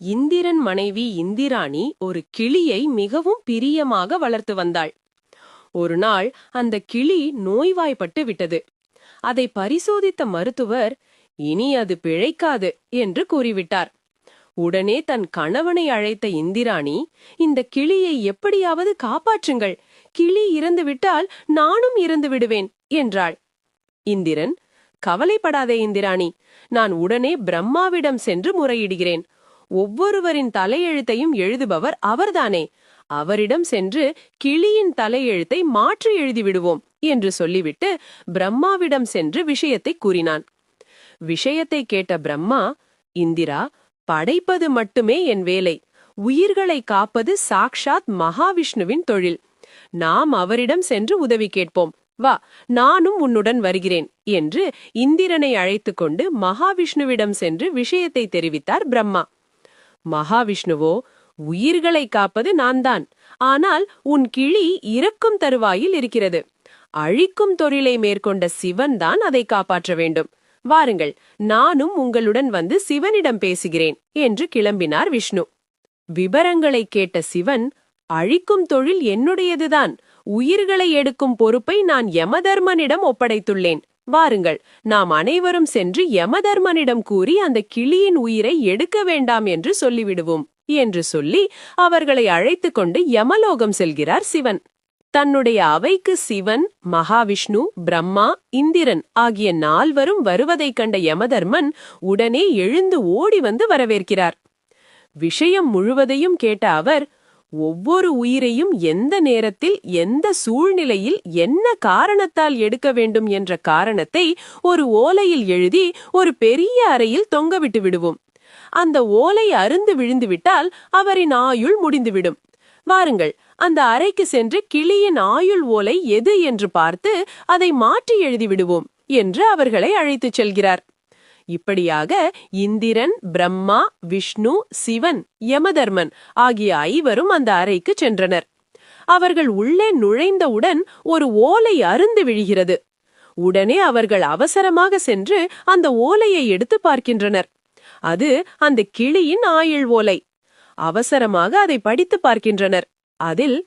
இந்திரன் மனைவி இந்திராணி ஒரு கிளியை மிகவும் பிரியமாக வளர்த்து வந்தாள். ஒரு நாள் அந்த கிளி நோய்வாய்ப்பட்டு விட்டது. அதை பரிசோதித்த மருத்துவர் இனி அது பிழைக்காது என்று கூறிவிட்டார். உடனே தன் கணவனை அழைத்த இந்திராணி இந்த கிளியை எப்படியாவது காப்பாற்றுங்கள். கிளி இறந்து விட்டால் நானும் இறந்து விடுவேன் என்றாள். இந்திரன் கவலைப்படாதே இந்திராணி நான் உடனே பிரம்மாவிடம் சென்று முறையிடுகிறேன். ஒவ்வொருவரின் தலையெழுத்தையும் எழுதுபவர் அவர்தானே. அவரிடம் சென்று கிளியின் தலையெழுத்தை மாற்றி எழுதிவிடுவோம் என்று சொல்லிவிட்டு பிரம்மாவிடம் சென்று விஷயத்தை கூறினான். விஷயத்தை கேட்ட பிரம்மா இந்திரா படைப்பது மட்டுமே என் வேலை. உயிர்களை காப்பது சாக்ஷாத் மகாவிஷ்ணுவின் தொழில். நாம் அவரிடம் சென்று உதவி கேட்போம். வா நானும் உன்னுடன் வருகிறேன் என்று இந்திரனை அழைத்து கொண்டு மகாவிஷ்ணுவிடம் சென்று விஷயத்தை தெரிவித்தார் பிரம்மா. மகாவிஷ்ணுவோ உயிர்களை காப்பது நான்தான். ஆனால் உன் கிளி இறக்கும் தருவாயில் இருக்கிறது. அழிக்கும் தொழிலை மேற்கொண்ட சிவன் தான் அதை காப்பாற்ற வேண்டும். வாருங்கள் நானும் உங்களுடன் வந்து சிவனிடம் பேசுகிறேன் என்று கிளம்பினார் விஷ்ணு. விபரங்களை கேட்ட சிவன் அழிக்கும் தொழில் என்னுடையதுதான். உயிர்களை எடுக்கும் பொறுப்பை நான் யமதர்மனிடம் ஒப்படைத்துள்ளேன். வாருங்கள் நாம் அனைவரும் சென்று யமதர்மனிடம் கூறி அந்த கிளியின் உயிரை எடுக்க வேண்டாம் என்று சொல்லிவிடுவோம் என்று சொல்லி அவர்களை அழைத்துக் கொண்டு யமலோகம் செல்கிறார் சிவன். தன்னுடைய அவைக்கு சிவன் மகாவிஷ்ணு பிரம்மா இந்திரன் ஆகிய நால்வரும் வருவதைக் கண்ட யமதர்மன் உடனே எழுந்து ஓடி வந்து வரவேற்கிறார். விஷயம் முழுவதையும் கேட்ட அவர் ஒவ்வொரு உயிரையும் எந்த நேரத்தில் எந்த சூழ்நிலையில் என்ன காரணத்தால் எடுக்க வேண்டும் என்ற காரணத்தை ஒரு ஓலையில் எழுதி ஒரு பெரிய அறையில் தொங்கவிட்டு விடுவோம். அந்த ஓலை அருந்து விழுந்துவிட்டால் அவரின் ஆயுள் முடிந்துவிடும். வாருங்கள் அந்த அறைக்கு சென்று கிளியின் ஆயுள் ஓலை எது என்று பார்த்து அதை மாற்றி எழுதிவிடுவோம் என்று அவர்களை அழைத்துச் செல்கிறார். இப்படியாக இந்திரன் பிரம்மா விஷ்ணு சிவன் யமதர்மன் ஆகிய ஐவரும் அந்த அறைக்கு சென்றனர். அவர்கள் உள்ளே நுழைந்தவுடன் ஒரு ஓலை அருந்து விழுகிறது. உடனே அவர்கள் அவசரமாக சென்று அந்த ஓலையை எடுத்து பார்க்கின்றனர். அது அந்த கிளியின் ஆயுள் ஓலை. அவசரமாக அதை படித்து பார்க்கின்றனர். அதில்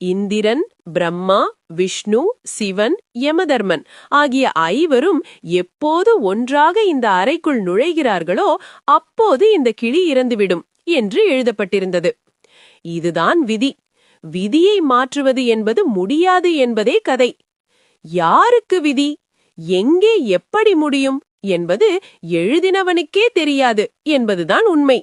இந்திரன் பிரம்மா விஷ்ணு சிவன் யமதர்மன் ஆகிய ஐவரும் எப்போது ஒன்றாக இந்த அறைக்குள் நுழைகிறார்களோ அப்போது இந்த கிளி இறந்துவிடும் என்று எழுதப்பட்டிருந்தது. இதுதான் விதி. விதியை மாற்றுவது என்பது முடியாது என்பதே கதை. யாருக்கு விதி? எங்கே எப்படி முடியும் என்பது எழுதினவனுக்கே தெரியாது என்பதுதான் உண்மை.